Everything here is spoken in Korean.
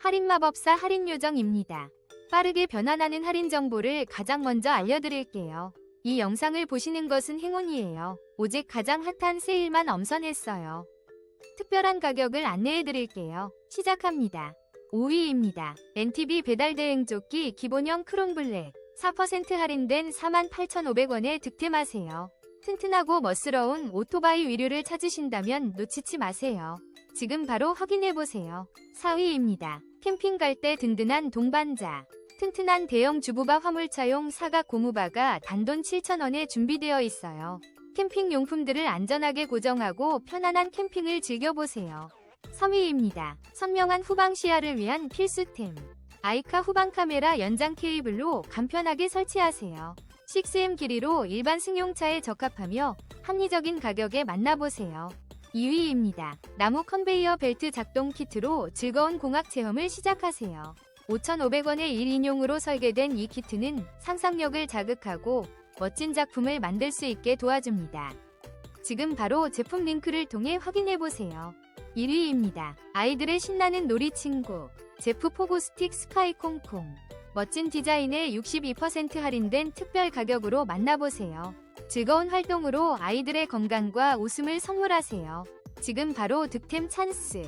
할인마법사 할인요정입니다. 빠르게 변환하는 할인 정보를 가장 먼저 알려드릴게요. 이 영상을 보시는 것은 행운이에요. 오직 가장 핫한 세일만 엄선했어요. 특별한 가격을 안내해드릴게요. 시작합니다. 5위입니다. NTV 배달 대행 조끼 기본형 크롬블랙 4% 할인된 48,500원에 득템하세요. 튼튼하고 멋스러운 오토바이 위류를 찾으신다면 놓치지 마세요. 지금 바로 확인해보세요. 4위입니다. 캠핑 갈 때 든든한 동반자. 튼튼한 대형 주부바 화물차용 사각 고무바가 단돈 7,000원에 준비되어 있어요. 캠핑 용품들을 안전하게 고정하고 편안한 캠핑을 즐겨보세요. 3위입니다. 선명한 후방 시야를 위한 필수템. 아이카 후방 카메라 연장 케이블로 간편하게 설치하세요. 6M 길이로 일반 승용차에 적합하며 합리적인 가격에 만나보세요. 2위입니다. 나무 컨베이어 벨트 작동 키트로 즐거운 공학 체험을 시작하세요. 5,500원의 1인용으로 설계된 이 키트는 상상력을 자극하고 멋진 작품을 만들 수 있게 도와줍니다. 지금 바로 제품 링크를 통해 확인해보세요. 1위입니다. 아이들의 신나는 놀이 친구. 제프 포고 스틱 스카이 콩콩. 멋진 디자인에 62% 할인된 특별 가격으로 만나보세요. 즐거운 활동으로 아이들의 건강과 웃음을 선물하세요. 지금 바로 득템 찬스.